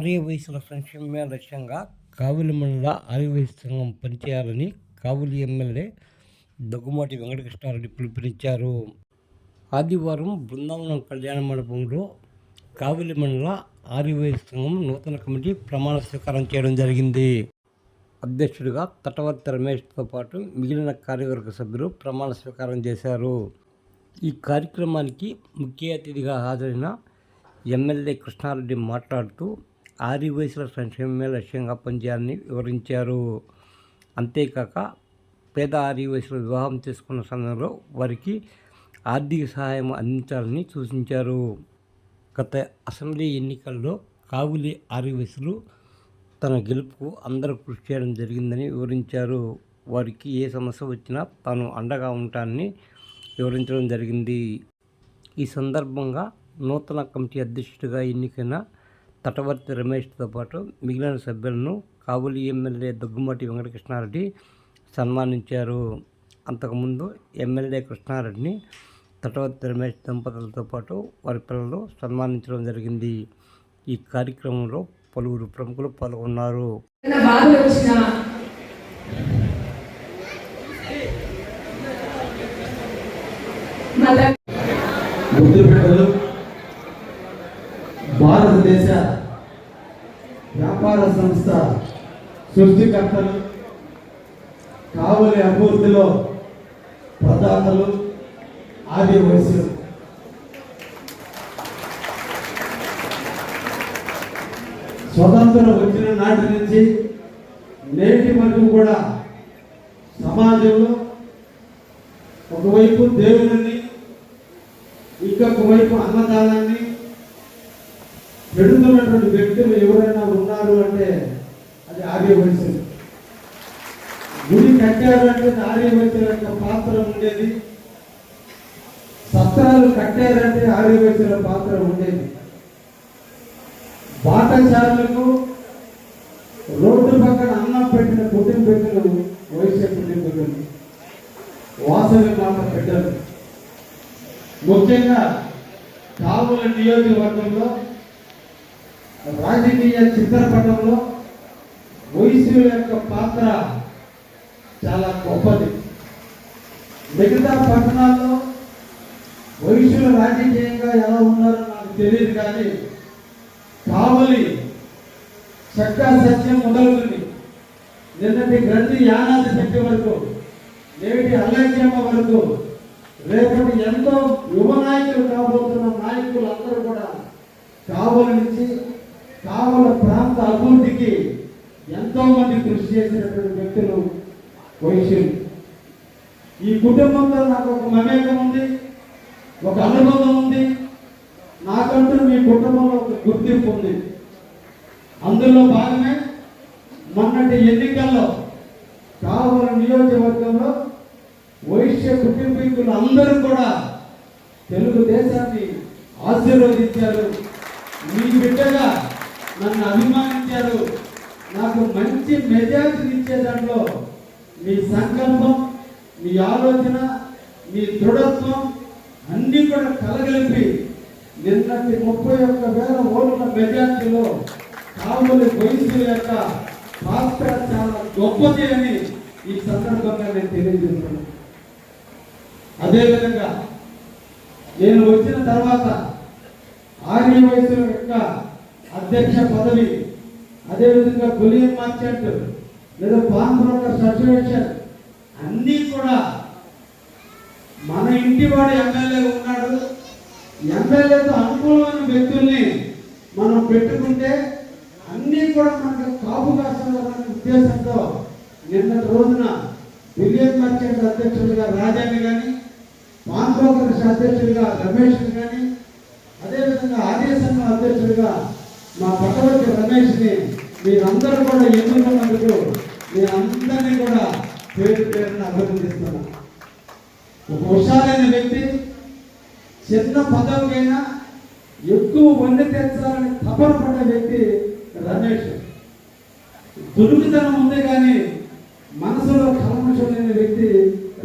ఆర్య వయసుల సంక్షేమమే లక్ష్యంగా కావులి మండల ఆర్య సంఘం పనిచేయాలని కావులి ఎమ్మెల్యే దగ్గుమాటి వెంకటకృష్ణారెడ్డి పిలుపునిచ్చారు. ఆదివారం బృందావనం కళ్యాణ మండపంలో కావులి మండల ఆర్యవై సంఘం నూతన కమిటీ ప్రమాణ స్వీకారం చేయడం జరిగింది. అధ్యక్షుడిగా తటవర్తి రమేష్తో పాటు మిగిలిన కార్యవర్గ సభ్యులు ప్రమాణ స్వీకారం చేశారు. ఈ కార్యక్రమానికి ముఖ్య అతిథిగా హాజరైన ఎమ్మెల్యే కృష్ణారెడ్డి మాట్లాడుతూ ఆదివాసుల సంక్షేమమే లక్ష్యంగా పనిచేయాలని వివరించారు. అంతేకాక పేద ఆదివాసులు వివాహం చేసుకున్న సమయంలో వారికి ఆర్థిక సహాయం అందించాలని సూచించారు. గత అసెంబ్లీ ఎన్నికల్లో కావులి ఆదివాసులు తన గెలుపుకు అందరూ కృషి చేయడం జరిగిందని వివరించారు. వారికి ఏ సమస్య వచ్చినా తాను అండగా ఉంటానని వివరించడం జరిగింది. ఈ సందర్భంగా నూతన కమిటీ అధ్యక్షుడిగా ఎన్నికైన తటవర్తి రమేష్తో పాటు మిగిలిన సభ్యులను కావులి ఎమ్మెల్యే దగ్గుమాటి వెంకటకృష్ణారెడ్డి సన్మానించారు. అంతకుముందు ఎమ్మెల్యే కృష్ణారెడ్డిని తటవర్తి రమేష్ దంపతులతో పాటు వారి పిల్లలు సన్మానించడం జరిగింది. ఈ కార్యక్రమంలో పలువురు ప్రముఖులు పాల్గొన్నారు. ఏదైనా బాధలు వచ్చినా మళ్ళా గుర్తుపెట్టలు భారతదేశ వ్యాపార సంస్థ సృష్టికర్తలు కావలి అభివృద్ధిలో ప్రదాతలు ఆదివాసులు స్వతంత్రం వచ్చిన నాటి నుంచి నేటి వరకు కూడా సమాజంలో ఒకవైపు దేవుడిని ఇంకొక వైపు అన్నదానాన్ని చెడుతున్నటువంటి వ్యక్తులు ఎవరైనా ఉన్నారు అంటే అది ఆర్యవైశ్యులు గుడి కట్టారంటే ఆర్యవైశ్యుల యొక్క పాత్ర ఉండేది. సత్రాలు కట్టారంటే ఆర్యవైశ్యుల పాత్ర ఉండేది. పాఠశాలకు రోడ్డు పక్కన అన్నం పెట్టిన కుటుంబీకులు వయసు కుటుంబీకులు వాసవి మాట పెట్టారు. ముఖ్యంగా కావుల నియోజకవర్గంలో రాజకీయ చిత్రపటంలో వయసుల యొక్క పాత్ర చాలా గొప్పది. మిగతా పట్టణాల్లో వయసులు రాజకీయంగా ఎలా ఉన్నారో నాకు తెలియదు కానీ కావలి చక్కా సత్యం మొదలుకుని నిన్నటి గ్రంథి యానాది శక్తి వరకు నేటి అల్లక్యమ్మ వరకు రేపటి ఎంతో యువ నాయకులు కాబోతున్న నాయకులు అందరూ కూడా కావలి నుంచి కావల ప్రాంత అభివృద్ధికి ఎంతో మంది కృషి చేసినటువంటి వ్యక్తులు వైశ్యులు ఈ కుటుంబంతో నాకు ఒక మమేకం ఉంది ఒక అనుబంధం ఉంది. నాకంటూ మీ కుటుంబంలో ఒక గుర్తింపు ఉంది. అందులో భాగమే మొన్నటి ఎన్నికల్లో కావల నియోజకవర్గంలో వైశ్య కుటుంబీకులు అందరూ కూడా తెలుగుదేశాన్ని ఆశీర్వదించారు. మీ బిడ్డగా నన్ను అభిమానించారు. నాకు మంచి మెజారిటీ ఇచ్చే దాంట్లో మీ సంకల్పం మీ ఆలోచన మీ దృఢత్వం అన్నీ కూడా కలగలిపి నిన్నటి ముప్పై ఒక్క వేల ఓట్ల మెజార్టీలో కావులి వయసుల యొక్క పాత్ర చాలా గొప్పది అని ఈ సందర్భంగా నేను తెలియజేస్తున్నాను. అదేవిధంగా నేను వచ్చిన తర్వాత ఆర్య వయసు యొక్క అధ్యక్ష పదవి అదేవిధంగా బులియన్ మార్కెట్ లేదా పాన్ బ్రోకర్స్ అసోసియేషన్ అన్నీ కూడా మన ఇంటి వాడు ఎమ్మెల్యే ఉన్నాడు. ఎమ్మెల్యేతో అనుకూలమైన వ్యక్తుల్ని మనం పెట్టుకుంటే అన్నీ కూడా మనకు కాపు కాస్తారనే ఉద్దేశంతో నిన్నటి రోజున బిలియన్ మార్కెట్ అధ్యక్షుడిగా రాజాని కానీ పాన్ బ్రోకర్స్ అధ్యక్షుడిగా రమేష్ కానీ అదేవిధంగా ఆర్య సంఘం అధ్యక్షుడిగా మా పట్టవర్తి రమేష్ని మీరందరూ కూడా ఎన్నుకున్నందుకు మీ అందరినీ కూడా పేరు పేరున అభినందిస్తున్నాను ఒక హుషారైన వ్యక్తి చిన్న పదవికైనా ఎక్కువ వండి తెచ్చాలని తపన పడ్డ వ్యక్తి రమేష్. దుర్మితనం ఉంది కానీ మనసులో కల్మషం లేని వ్యక్తి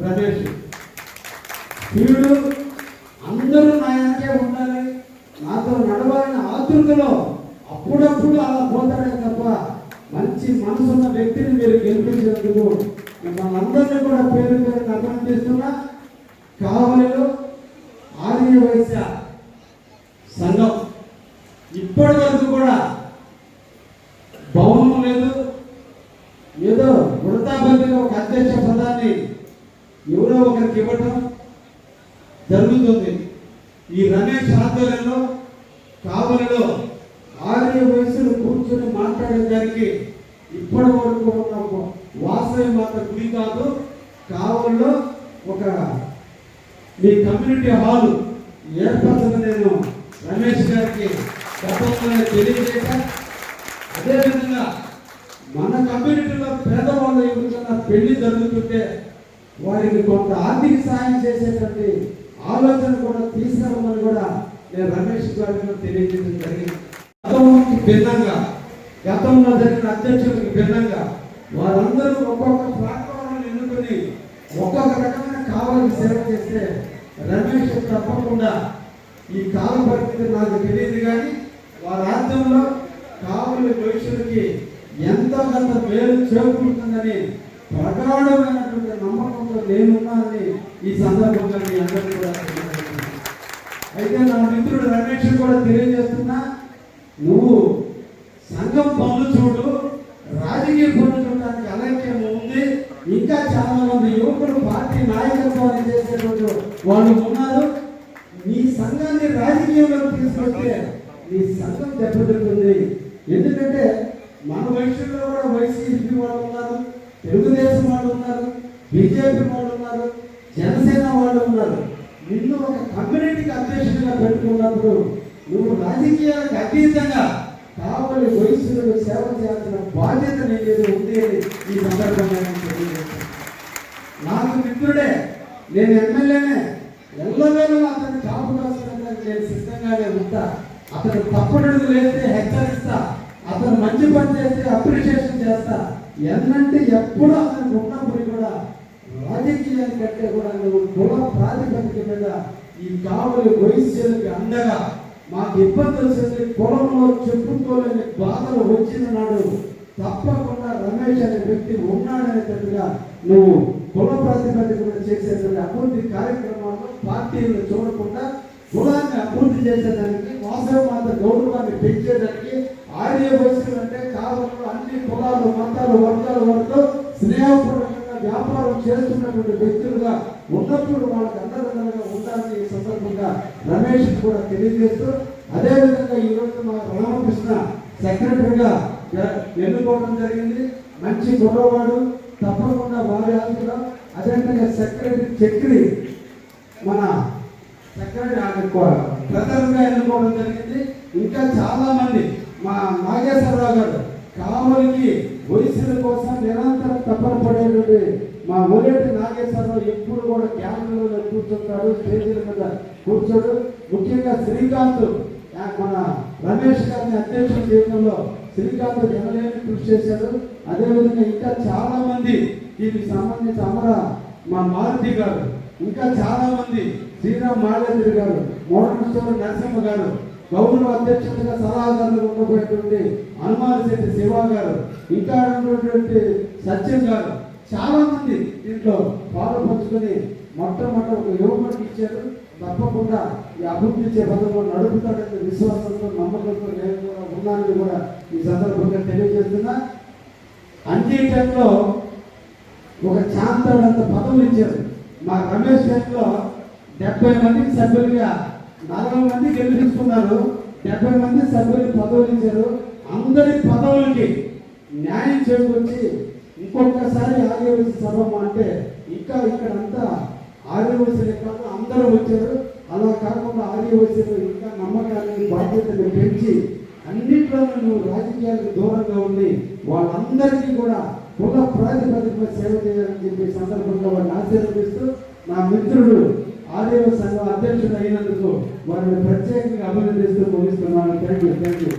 రమేష్ వీడు అందరూ నా వెనకే ఉండాలి నాతో నడవాలని ఆతృతలో అప్పుడప్పుడు అలా పోతాడే తప్ప మంచి మనసున్న వ్యక్తిని మీరు గెలిపించినందుకు మిమ్మల్ని అందరినీ కూడా పేరు పేరు అభినందిస్తున్నా కావలిలో ఆర్య వైశ్య సంఘం ఇప్పటి వరకు కూడా భవనం లేదు ఏదో వృతాబంధిగా ఒక అధ్యక్ష పదాన్ని ఎవరో ఒకరికి ఇవ్వటం జరుగుతుంది ఈ రమేష్ ఆధ్వర్యంలో కావలిలో ఆర్య వయసులు కూర్చొని మాట్లాడేదానికి ఇప్పటి వరకు ఉన్న వాసవి మాత గుడి కాదు కావలిలో ఒక మీ కమ్యూనిటీ హాల్ ఏర్పరచని నేను రమేష్ గారికి గతంలోనే తెలియజేశాను అదేవిధంగా మన కమ్యూనిటీలో పేదవాళ్ళు ఎవరికైనా పెళ్ళి జరుగుతుంటే వారికి కొంత ఆర్థిక సాయం చేసేటువంటి ఆలోచన కూడా తీసుకురమ్మని కూడా నేను రమేష్ గారికి తెలియజేయడం జరిగింది. గతంకి భిన్నంగా గతంలో జరిగిన అధ్యక్షులకి భిన్నంగా వారందరూ ఒక్కొక్క ప్లాట్ఫామ్ ఎన్నుకొని ఒక్కొక్క రకమైన కావాలని సేవ చేస్తే రమేష్ తప్పకుండా ఈ కాల పరిస్థితి నాకు తెలియదు కానీ వారి రాజ్యంలో కావలి భవిష్యత్తుకి ఎంతో కొంత మేలు చేకూరుతుందని ప్రగాఢమైనటువంటి నమ్మకంతో నేనున్నానని ఈ సందర్భంగా మీ అందరికీ కూడా తెలియజేస్తున్నాను. అయితే నా మిత్రుడు రమేష్ కూడా తెలియజేస్తున్నా నువ్వు సంఘం పనులు చూడు రాజకీయ పనులు చూడడానికి అలక్యం ఉంది ఇంకా చాలా మంది యువకులు పార్టీ నాయకత్వాన్ని చేసేటువంటి వాళ్ళు సంఘాన్ని రాజకీయంలోకి తీసుకొస్తే మీ సంఘం దెబ్బతింటుంది. ఎందుకంటే మన వయసులో కూడా వైసీపీ వాళ్ళు ఉన్నారు తెలుగుదేశం వాళ్ళు ఉన్నారు బీజేపీ వాళ్ళు ఉన్నారు జనసేన వాళ్ళు ఉన్నారు. నిన్ను ఒక కమ్యూనిటీకి అధ్యక్షుడిగా పెట్టుకున్నప్పుడు నువ్వు రాజకీయాలకు అతీతంగా కావలి వయసులను సేవ చేయాల్సిన బాధ్యత నేను ఉంది అని ఈ సందర్భంగా నాకు మిత్రుడే నేను ఎమ్మెల్యేనే ఎల్లవేళ అతన్ని కాపు కాసుకోవడానికి నేను సిద్ధంగానే ఉంటా. అతను తప్పడుగు లేస్తే హెచ్చరిస్తా. అతను మంచి పని చేస్తే అప్రిషియేషన్ చేస్తా. ఎన్నంటే ఎప్పుడు అతను ఉన్నప్పుడు కూడా రాజకీయాన్ని కంటే కూడా నువ్వు కుల ప్రాతిపదిక మీద ఈ కావలి వయస్సులకి అందగా మాకు ఇబ్బందులు వచ్చింది కులంలో చెప్పుకోలేని బాధలు వచ్చిన నాడు తప్పకుండా రమేష్ అనే వ్యక్తి ఉన్నాడనేటట్టుగా నువ్వు కుల ప్రాతిపదిక చేసేటువంటి అభివృద్ధి కార్యక్రమాల్లో పార్టీలను చూడకుండా కులాన్ని అభివృద్ధి చేసేదానికి వాసవ మాత గౌరవాన్ని పెంచేదానికి ఆర్య వయసులు అంటే కావలంలో అన్ని కులాలు మతాలు వర్గాల వరకు స్నేహపూర్వకంగా వ్యాపారం చేస్తున్నటువంటి వ్యక్తులుగా ఉన్నప్పుడు వాళ్ళకి అండదండలుగా ఉండాలని ఈ సందర్భంగా రమేష్ కూడా తెలియజేస్తూ అదేవిధంగా ఈ రోజు మా రామకృష్ణ సెక్రటరీగా ఎన్నుకోవడం జరిగింది. మంచి గొడవవాడు తప్పకుండా వారి ఆలోచన అదేవిధంగా సెక్రటరీ చక్రి మన సెక్రటరీ ప్రధానంగా ఎన్నుకోవడం జరిగింది. ఇంకా చాలా మంది మా నాగేశ్వరరావు గారు కావలికి వయసుల కోసం నిరంతరం తప్పన పడేటువంటి మా మొదటి నాగేశ్వరరావు ఎప్పుడు కూడా క్యాబినెట్లో కూర్చుంటాడు స్టేజీల మీద కూర్చోడు. ముఖ్యంగా శ్రీకాంత్ మన రమేష్ గారిని అధ్యక్షుల జీవితంలో శ్రీకాంత్ ఎమ్మెల్యేని కృషి చేశాడు. అదేవిధంగా ఇంకా చాలా మంది దీనికి సంబంధించి అమర మా మారుతి గారు ఇంకా చాలా మంది శ్రీరామ్ మాడేంద్రి గారు మోడల్ నరసింహ గారు గౌరవ అధ్యక్షుడిగా సలహాదారులు ఉండబోయేటువంటి హనుమాన్ శెట్టి శివ గారు ఇంకా ఉన్నటువంటి సత్యం గారు చాలా మంది దీంట్లో పాల్పంచుకొని మొట్టమొదటి ఒక యువకుడికి ఇచ్చారు. తప్పకుండా ఈ అభివృద్ధి పథకంలో నడుపుతాడనే విశ్వాసంతో నమ్మకంతో నేను కూడా ఉన్నానని కూడా ఈ సందర్భంగా తెలియజేస్తున్నా. అన్ని టైంలో ఒక చాంతాడంత పదవులు ఇచ్చారు. మా రమేష్ టైంలో డెబ్బై మంది సభ్యులుగా నలభై మంది గెలిపించుకున్నారు. డెబ్బై మంది సభ్యులు పదవులు ఇచ్చారు. అందరి పదవులకి న్యాయం చేకూర్చి ఇంకొకసారి ఆర్యవలసి సర్వం అంటే ఇంకా ఇక్కడంతా ఆర్యవలసలే కాదు అందరూ వచ్చారు. అలా కాకుండా ఆర్యవలసలు ఇంకా నమ్మకాన్ని బాధ్యతను పెంచి అన్నింటిలో నువ్వు రాజకీయాలకు దూరంగా ఉండి వాళ్ళందరికీ కూడా కుల ప్రాతిపదికన సేవ చేయాలని చెప్పి సందర్భంగా వారిని ఆశీర్వదిస్తూ నా మిత్రుడు ఆర్యవ సంఘం అధ్యక్షుడు అయినందుకు వారిని ప్రత్యేకంగా అభినందిస్తూ ముగిస్తున్నాను. Thank you thank you